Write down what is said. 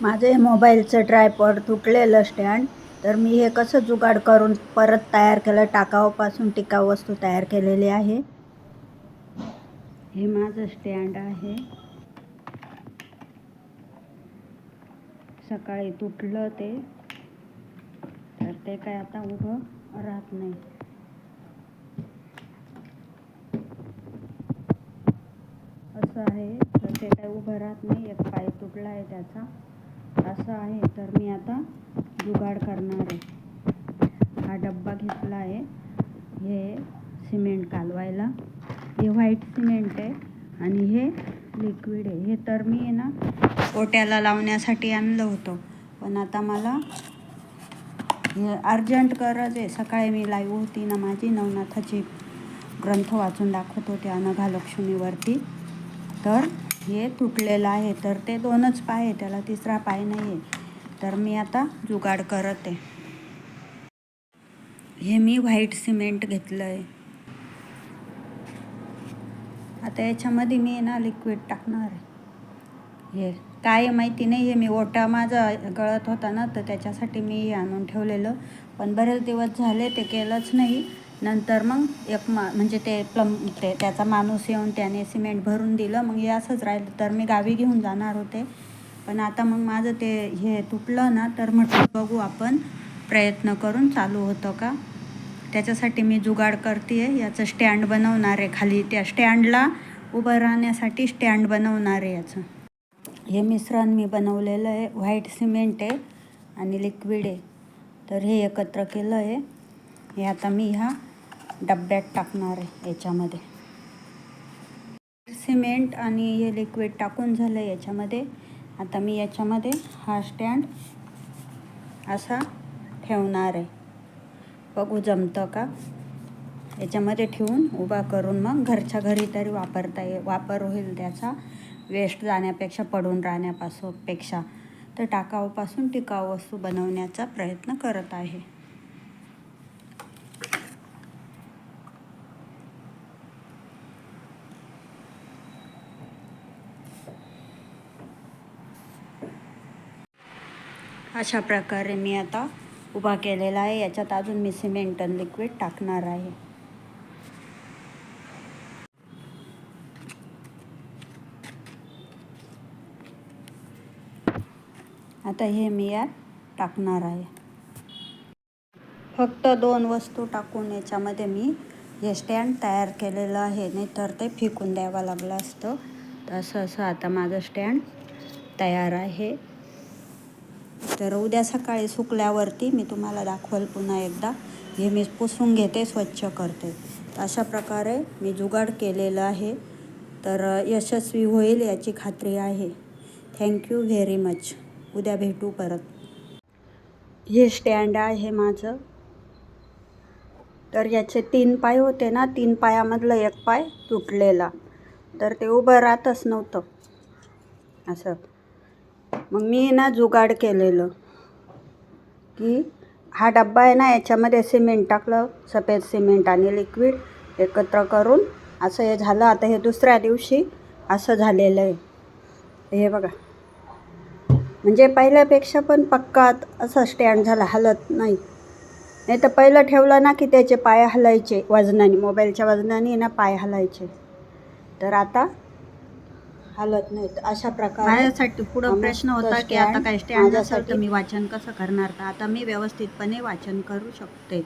माझे मोबाईलचं ट्रायपॉड तुटलेलं स्टँड तर मी हे कसं जुगाड करून परत तयार केलं टाकाऊपासून टिकाऊ वस्तू तयार केलेली आहे? हे माझं स्टँड आहे. सकाळी तुटलं ते तर ते काय आता उभं राहत नाही. असं आहे तर ते काय उभं राहत नाही एक पाय तुटला आहे त्याचा. असं आहे तर मी आता जुगाड करणार आहे. हा डब्बा घेतला आहे. हे सिमेंट कालवायला. हे व्हाईट सिमेंट आहे आणि हे लिक्विड आहे. हे तर मी आहे ना ओट्याला लावण्यासाठी आणलं होतं. पण आता मला हे अर्जंट गरज आहे. सकाळी मी लाईव्ह होती ना माझी नवनाथाची ग्रंथ वाचून दाखवत होते अनघालक्ष्मीवरती तर हे तुटलेलं आहे. तर ते दोनच पाय आहे. त्याला तिसरा पाय नाही आहे तर मी आता जुगाड करत. आहे हे मी व्हाईट सिमेंट घेतलं आहे आता याच्यामध्ये मी ना लिक्विड टाकणार आहे. हे काय माहिती नाही हे मी ओटा माझा गळत होता ना तर त्याच्यासाठी मी आणून ठेवलेलं. पण बरेच दिवस झाले ते केलंच नाही. नंतर मग एक मा म्हणजे ते प्लम ते त्याचा माणूस येऊन त्याने सिमेंट भरून दिलं. मग हे असंच राहिलं. तर मी गावी घेऊन जाणार होते. पण आता मग माझं ते हे तुटलं ना तर म्हटलं बघू आपण प्रयत्न करून चालू होतं का? त्याच्यासाठी मी जुगाड करते आहे याचं स्टँड बनवणार आहे खाली. त्या स्टँडला उभं राहण्यासाठी स्टँड बनवणार आहे याचं. हे मिश्रण मी बनवलेलं आहे. व्हाईट सिमेंट आहे आणि लिक्विड आहे. तर हे एकत्र केलं आहे. हे आता मी ह्या डब्यात टाकणार आहे याच्यामध्ये. सिमेंट आणि हे लिक्विड टाकून झालं याच्यामध्ये. आता मी याच्यामध्ये हा स्टँड असा ठेवणार आहे. बघू जमतं का? याच्यामध्ये ठेवून उभा करून मग घरच्या घरी तरी वापरता ये वापर होईल त्याचा. वेस्ट जाण्यापेक्षा पडून राहण्यापासून पेक्षा. तर टाकावपासून टिकाऊ वस्तू बनवण्याचा प्रयत्न करत आहे. अशा प्रकारे मी आता उभा केलेला आहे. याच्यात अजून मी सिमेंट आणि लिक्विड टाकणार आहे. आता हे मी यात टाकणार आहे. फक्त दोन वस्तू टाकून याच्यामध्ये मी हे स्टँड तयार केलेलं आहे. नाहीतर ते फेकून द्यावं लागलं असतं. तर असं असं आता माझं स्टँड तयार आहे. तर उद्या सकाळी सुकल्यावरती मी तुम्हाला दाखवाल पुन्हा एकदा. हे मी पुसून घेते स्वच्छ करते. अशा प्रकारे मी जुगाड केलेलं आहे. तर यशस्वी होईल याची खात्री आहे. थँक्यू व्हेरी मच उद्या भेटू परत. हे स्टँड आहे माझं. तर याचे तीन पाय होते ना तीन पायामधलं एक पाय तुटलेला. तर ते उभं राहतच नव्हतं. असं. मग मी ना जुगाड केलेलं की हा डब्बा आहे ना याच्यामध्ये सिमेंट टाकलं सफेद सिमेंट आणि लिक्विड एकत्र करून असं हे झालं. आता हे दुसऱ्या दिवशी असं झालेलं आहे. हे बघा. म्हणजे पहिल्यापेक्षा पण पक्का असं स्टँड झाला हलत नाही. नाही तर पहिलं ठेवलं ना की त्याचे पाय हलायचे वजनाने मोबाईलच्या वजनाने ना पाय हलायचे. तर आता हालत नाहीत. अशा प्रकारे माझ्यासाठी पुढं प्रश्न होता की आता काय स्टँड असेल तर मी वाचन कसं करणार? तर आता मी व्यवस्थितपणे वाचन करू शकते.